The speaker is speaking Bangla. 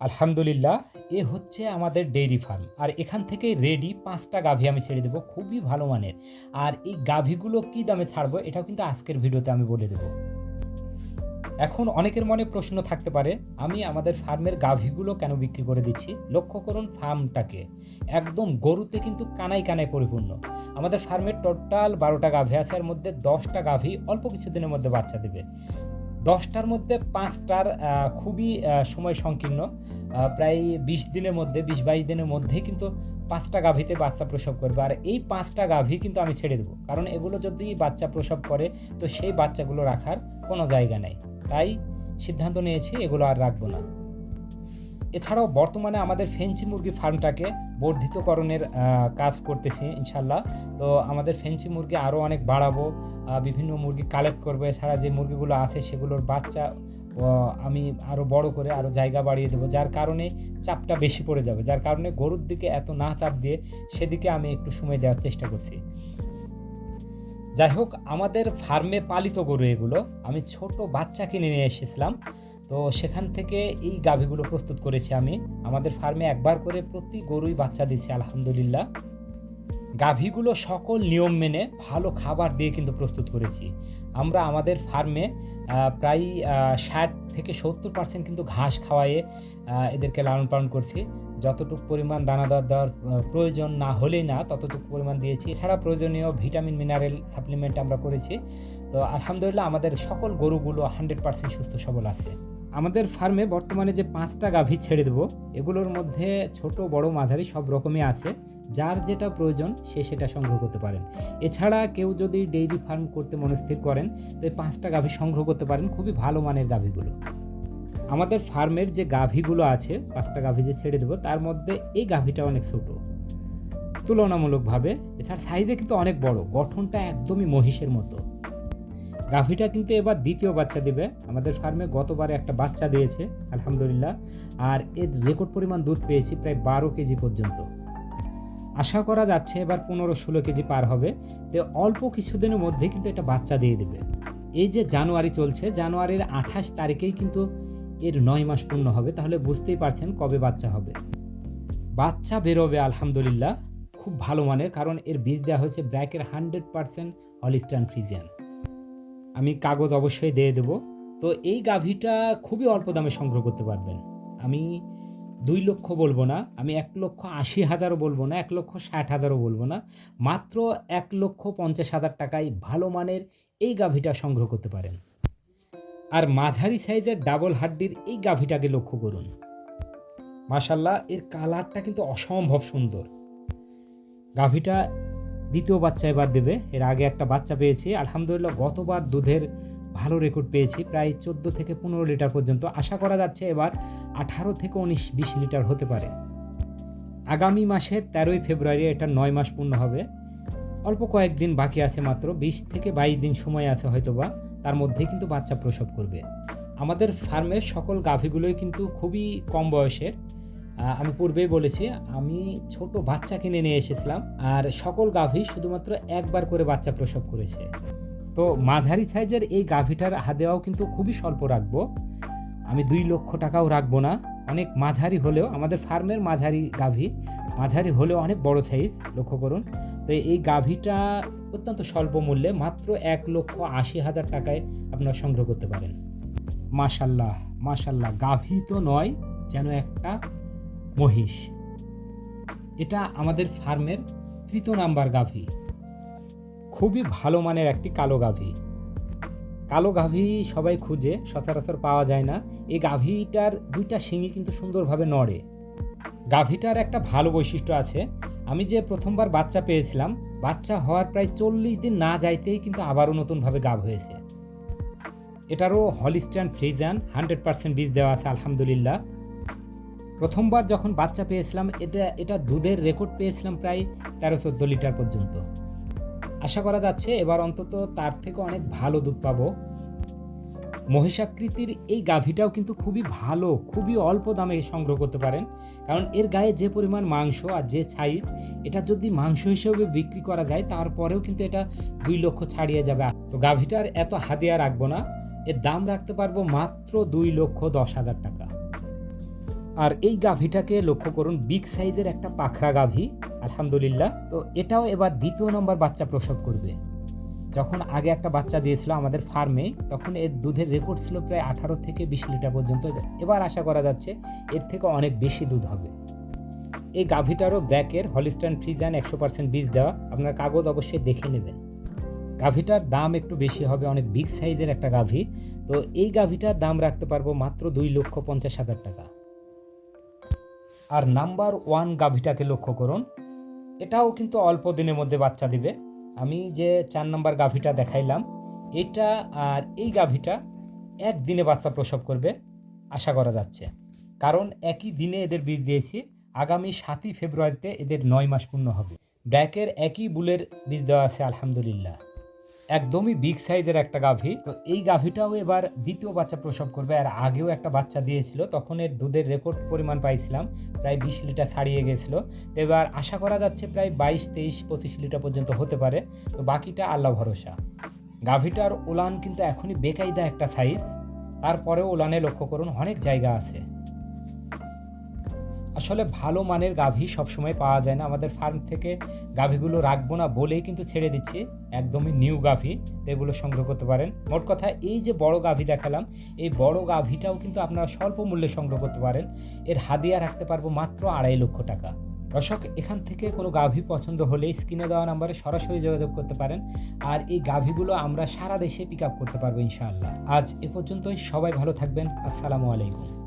আলহামদুলিল্লাহ, এ হচ্ছে আমাদের ডেইরি ফার্ম আর এখান থেকে রেডি পাঁচটা গাভী আমি ছেড়ে দেবো, খুবই ভালো মানের। আর এই গাভীগুলো কী দামে ছাড়বো, এটাও কিন্তু আজকের ভিডিওতে আমি বলে দেবো। এখন অনেকের মনে প্রশ্ন থাকতে পারে, আমি আমাদের ফার্মের গাভীগুলো কেন বিক্রি করে দিচ্ছি? লক্ষ্য করুন ফার্মটাকে একদম গরুতে কিন্তু কানাই কানায় পরিপূর্ণ। আমাদের ফার্মের টোটাল বারোটা গাভী আছে, এর মধ্যে দশটা গাভী অল্প কিছুদিনের মধ্যে বাচ্চা দেবে। দশটার মধ্যে পাঁচটার খুবই সময় সংকীর্ণ। প্রায় বিশ দিনের মধ্যে, বিশ বাইশ দিনের মধ্যেই কিন্তু পাঁচটা গাভীতে বাচ্চা প্রসব করবে। আর এই পাঁচটা গাভী কিন্তু আমি ছেড়ে দেবো। কারণ এগুলো যদি বাচ্চা প্রসব করে, তো সেই বাচ্চাগুলো রাখার কোনো জায়গা নেই। তাই সিদ্ধান্ত নিয়েছি, এগুলো আর রাখব না। এছাড়াও বর্তমানে আমাদের ফেঞ্চি মুরগি ফার্মটাকে বর্ধিতকরণের কাজ করতেছি ইনশাল্লাহ তো আমাদের ফেঞ্চি মুরগি আরও অনেক বাড়াবো বিভিন্ন মুরগি কালেক্ট করব। এছাড়া যে মুরগিগুলো আছে সেগুলোর বাচ্চা আমি আরও বড় করে আরও জায়গা বাড়িয়ে দেবো, যার কারণে চাপটা বেশি পড়ে যাবে। যার কারণে গরুর দিকে এত না চাপ দিয়ে সেদিকে আমি একটু সময় দেওয়ার চেষ্টা করছি। যাই হোক, আমাদের ফার্মে পালিত গরু এগুলো। আমি ছোট বাচ্চা কিনে নিয়ে এসেছিলাম। তো সেখান থেকে এই গাভীগুলো প্রস্তুত করেছি আমি। আমাদের ফার্মে একবার করে প্রতি গরুই বাচ্চা দিচ্ছে আলহামদুলিল্লাহ। গাভীগুলো সকল নিয়ম মেনে ভালো খাবার দিয়ে কিন্তু প্রস্তুত করেছি। আমরা আমাদের ফার্মে প্রায় ষাট থেকে সত্তর পার্সেন্ট কিন্তু ঘাস খাওয়ায়ে এদেরকে লালন পালন করছি। যতটুকু পরিমাণ দানাদার দেওয়ার প্রয়োজন না হলেই না, ততটুকু পরিমাণ দিয়েছি। এছাড়া প্রয়োজনীয় ভিটামিন মিনারেল সাপ্লিমেন্ট আমরা করেছি। তো আলহামদুলিল্লাহ আমাদের সকল গরুগুলো হান্ড্রেড পার্সেন্ট সুস্থ সবল আছে। আমাদের ফার্মে বর্তমানে যে পাঁচটা গাভী ছেড়ে দেবো, এগুলোর মধ্যে ছোট, বড়, মাঝারি সব রকমই আছে। যার যেটা প্রয়োজন, সে সেটা সংগ্রহ করতে পারেন। এছাড়া কেউ যদি ডেইরি ফার্ম করতে মনস্থির করেন, তো এই পাঁচটা গাভী সংগ্রহ করতে পারেন, খুবই ভালো মানের গাভীগুলো। আমাদের ফার্মের যে গাভীগুলো আছে, পাঁচটা গাভী যে ছেড়ে দেবো, তার মধ্যে এই গাভীটা অনেক ছোট। তুলনামূলকভাবে, এছাড়া সাইজে কিন্তু অনেক বড়, গঠনটা একদমই মহিষের মতো। গাভীটা কিন্তু এবার দ্বিতীয় বাচ্চা দেবে। আমাদের ফার্মে গতবারে একটা বাচ্চা দিয়েছে, আলহামদুলিল্লাহ। আর এর রেকর্ড পরিমাণ দুধ পেয়েছি প্রায় বারো কেজি পর্যন্ত। আশা করা যাচ্ছে এবার পনেরো ষোলো কেজি পার হবে। তো অল্প কিছুদিনের মধ্যে কিন্তু এটা বাচ্চা দিয়ে দেবে। এই যে জানুয়ারি চলছে, জানুয়ারির আঠাশ তারিখেই কিন্তু এর নয় মাস পূর্ণ হবে। তাহলে বুঝতেই পারছেন কবে বাচ্চা হবে। বাচ্চা বেরোবে, আলহামদুলিল্লাহ। খুব ভালো মানের, কারণ এর বীজ দেওয়া হয়েছে ব্র্যাকের হান্ড্রেড পারসেন্ট হলিস্টান ফ্রিজিয়ান। আমি কাগজ অবশ্যই দিয়ে দেবো। তো এই গাভীটা খুবই অল্প দামে সংগ্রহ করতে পারবেন। আমি দুই লক্ষ বলব না, আমি এক লক্ষ আশি হাজারও বলব না, এক লক্ষ ষাট হাজারও বলব না। মাত্র এক লক্ষ পঞ্চাশ হাজার টাকায় ভালো মানের এই গাভীটা সংগ্রহ করতে পারেন। আর মাঝারি সাইজের ডাবল হাড্ডির এই গাভীটাকে লক্ষ্য করুন। মাশাল্লাহ, এর কালারটা কিন্তু অসম্ভব সুন্দর। গাভীটা দ্বিতীয় বাচ্চা এবার দেবে। এর আগে একটা বাচ্চা পেয়েছি। আলহামদুলিল্লাহ গতবার দুধের ভালো রেকর্ড পেয়েছি। প্রায় চোদ্দ থেকে পনেরো লিটার পর্যন্ত। আশা করা যাচ্ছে এবার আঠারো থেকে উনিশ, বিশ লিটার হতে পারে। আগামী মাসের তেরোই ফেব্রুয়ারি, এটা নয় মাস পূর্ণ হবে। অল্প কয়েকদিন বাকি আছে মাত্র। বিশ থেকে বাইশ দিন সময় আছে হয়তোবা। তার মধ্যেই কিন্তু বাচ্চা প্রসব করবে। আমাদের ফার্মের সকল গাভীগুলোই কিন্তু খুবই কম বয়সের। আমি পূর্বেই বলেছি, আমি ছোট বাচ্চা কিনে নিয়ে এসেছিলাম আর সকল গাভী শুধুমাত্র একবার করে বাচ্চা প্রসব করেছে। তো মাঝারি সাইজের এই গাভীটার হাদেওয়াও কিন্তু খুবই স্বল্প রাখব। আমি দুই লক্ষ টাকাও রাখব না। অনেক মাঝারি হলেও, আমাদের ফার্মের মাঝারি গাভী, মাঝারি হলেও অনেক বড় সাইজ, লক্ষ্য করুন। তো এই গাভীটা অত্যন্ত স্বল্প মূল্যে মাত্র এক লক্ষ আশি হাজার টাকায় আপনারা সংগ্রহ করতে পারেন। মাশাল্লাহ মাশাল্লাহ, গাভী তো নয়, যেন একটা মহিষ। এটা আমাদের ফার্মের তৃতীয় নাম্বার গাভী। খুবই ভালো মানের একটি কালো গাভী। কালো গাভী সবাই খুঁজে, সচরাচর পাওয়া যায় না। এই গাভীটার দুইটা শিঙি কিন্তু সুন্দরভাবে নড়ে। গাভীটার একটা ভালো বৈশিষ্ট্য আছে, আমি যে প্রথমবার বাচ্চা পেয়েছিলাম, বাচ্চা হওয়ার প্রায় চল্লিশ দিন না যাইতেই কিন্তু আবারও নতুনভাবে গাভ হয়েছে। এটারও হলিস্টান ফ্রিজান, হান্ড্রেড পার্সেন্ট বীজ দেওয়া আছে, আলহামদুলিল্লাহ। প্রথমবার যখন বাচ্চা পেয়েছিলাম, এটা এটা দুধের রেকর্ড পেয়েছিলাম প্রায় তেরো চোদ্দ লিটার পর্যন্ত। আশা করা যাচ্ছে এবার অন্তত তার থেকে অনেক ভালো দুধ পাবো। মহিষাকৃতির এই গাভীটাও কিন্তু খুবই ভালো, খুবই অল্প দামে সংগ্রহ করতে পারেন। কারণ এর গায়ে যে পরিমাণ মাংস আর যে সাইজ এটা যদি মাংস হিসেবে বিক্রি করা যায়, তারপরেও কিন্তু এটা দুই লক্ষ ছাড়িয়ে যাবে। তো গাভীটার এত হাদিয়া রাখব না, এর দাম রাখতে পারব মাত্র দুই লক্ষ দশ হাজার টাকা। আর এই গাভীটাকে লক্ষ্য করুন, বিগ সাইজের একটা পাখরা গাভী, আলহামদুলিল্লাহ। তো এটাও এবার দ্বিতীয় নম্বর বাচ্চা প্রসব করবে। যখন আগে একটা বাচ্চা দিয়েছিল আমাদের ফার্মে, তখন এর দুধের রেকর্ড ছিল প্রায় আঠারো থেকে বিশ লিটার পর্যন্ত। এবার আশা করা যাচ্ছে এর থেকে অনেক বেশি দুধ হবে। এই গাভীটারও ব্র্যাকের হলিস্টান ফ্রিজান একশো পার্সেন্ট বীজ দেওয়া। আপনার কাগজ অবশ্যই দেখে নেবেন। গাভীটার দাম একটু বেশি হবে, অনেক বিগ সাইজের একটা গাভী। তো এই গাভীটার দাম রাখতে পারব মাত্র দুই লক্ষ পঞ্চাশ হাজার টাকা। আর নাম্বার ওয়ান গাভীটাকে লক্ষ্য করুন। এটাও কিন্তু অল্প দিনের মধ্যে বাচ্চা দিবে। আমি যে চার নাম্বার গাভীটা দেখাইলাম, এটা আর এই গাভীটা একদিনে বাচ্চা প্রসব করবে, আশা করা যাচ্ছে। কারণ একই দিনে এদের বীজ দিয়েছি, আগামী সাতই ফেব্রুয়ারিতে এদের নয় মাস পূর্ণ হবে। ব্র্যাকের একই বুলের বীজ দেওয়া আছে, আলহামদুলিল্লাহ। একদমই বিগ সাইজের একটা গাভী। তো এই গাভীটাও এবার দ্বিতীয় বাচ্চা প্রসব করবে। আর আগেও একটা বাচ্চা দিয়েছিল, তখন এর দুধের রেকর্ড পরিমাণ পাইছিলাম, প্রায় বিশ লিটার ছাড়িয়ে গেছিল। তো এবার আশা করা যাচ্ছে প্রায় বাইশ, তেইশ, পঁচিশ লিটার পর্যন্ত হতে পারে। তো বাকিটা আল্লাহ ভরসা। গাভীটার ওলান কিন্তু এখনই বেকায়দা একটা সাইজ তারপরেও ওলানে লক্ষ্য করুন, অনেক জায়গা আছে। আসলে ভালো মানের গাভী সবসময় পাওয়া যায় না। আমাদের ফার্ম থেকে গাভীগুলো রাখব না বলেই কিন্তু ছেড়ে দিচ্ছি। একদমই নিউ গাভী, তো এগুলো সংগ্রহ করতে পারেন। মোট কথা, এই যে বড় গাভী দেখালাম, এই বড় গাভীটাও কিন্তু আপনারা স্বল্প মূল্যে সংগ্রহ করতে পারেন। এর হাদিয়া রাখতে পারব মাত্র আড়াই লক্ষ টাকা। দর্শক, এখান থেকে কোনো গাভী পছন্দ হলে স্ক্রিনে দেওয়া নাম্বারে সরাসরি যোগাযোগ করতে পারেন। আর এই গাভীগুলো আমরা সারা দেশে পিক আপ করতে পারব ইনশাআল্লাহ। আজ এ পর্যন্তই, সবাই ভালো থাকবেন। আসসালামু আলাইকুম।